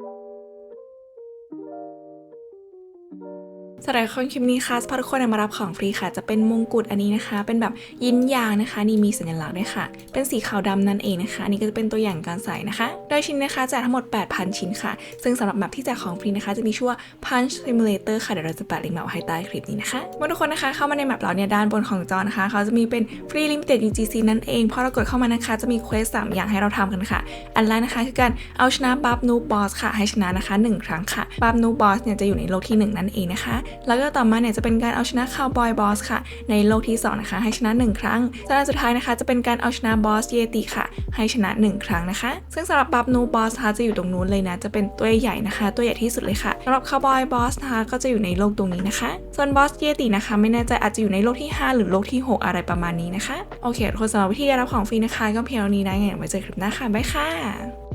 thank you สำหรับคนคลิปนี้ค่ะสพาทุกคนมารับของฟรีค่ะ จะเป็นมงกุฎอันนี้นะคะ เป็นแบบยินยางนะคะ นี่มีสัญลักษณ์ด้วยค่ะ เป็นสีขาวดำนั่นเองนะคะ อันนี้ก็จะเป็นตัวอย่างการใส่นะคะ โดยชิ้นนะคะแจกทั้งหมด 8,000 ชิ้นค่ะ ซึ่งสำหรับแมปที่แจกของฟรีนะคะ จะมีชื่อว่า Punch Simulator ค่ะ เดี๋ยวเราจะแปะลิงก์แมปไว้ให้ใต้คลิปนี้นะคะเมื่อทุกคนนะคะ เข้ามาในแมปเราเนี่ยด้านบนของจอนะคะ เขาจะมีเป็น Free Limited UGC นั่นเองพอเรากดเข้ามานะคะ จะมีเควสสามอย่างให้เราทำกันค่ะ อันแรกนะคะคือการเอาชนะบัฟนูบอสค่ะ ให้ชนะนะคะหนึ่งครั้งค่ะบัฟนูบอสเนี่ยจะอยู่ในโลกที่หนึ่งนั่นเองนะคะแล้วก็ต่อมาเนี่ยจะเป็นการเอาชนะคาวบอยบอสค่ะ ในโลกที่สองนะคะ ให้ชนะหนึ่งครั้งส่วนอันสุดท้ายนะคะ จะเป็นการเอาชนะบอสเยติค่ะ ให้ชนะหนึ่งครั้งนะคะ ซึ่งสำหรับบัฟนูบอสนะคะจะอยู่ตรงนู้นเลยนะ จะเป็นตัวใหญ่นะคะ ตัวใหญ่ที่สุดเลยค่ะสำหรับคาวบอยบอสนะคะก็จะอยู่ในโลกตรงนี้นะคะ ส่วนบอสเยตินะคะ ไม่แน่ใจอาจจะอยู่ในโลกที่ 5 หรือโลกที่ 6 อะไรประมาณนี้นะคะ โอเคทุกคนสำหรับวิธีการรับของฟรีนะคะ ก็เพียงเท่านี้นะงั้นไว้เจอคลิปหน้าค่ะบ๊ายค่ะ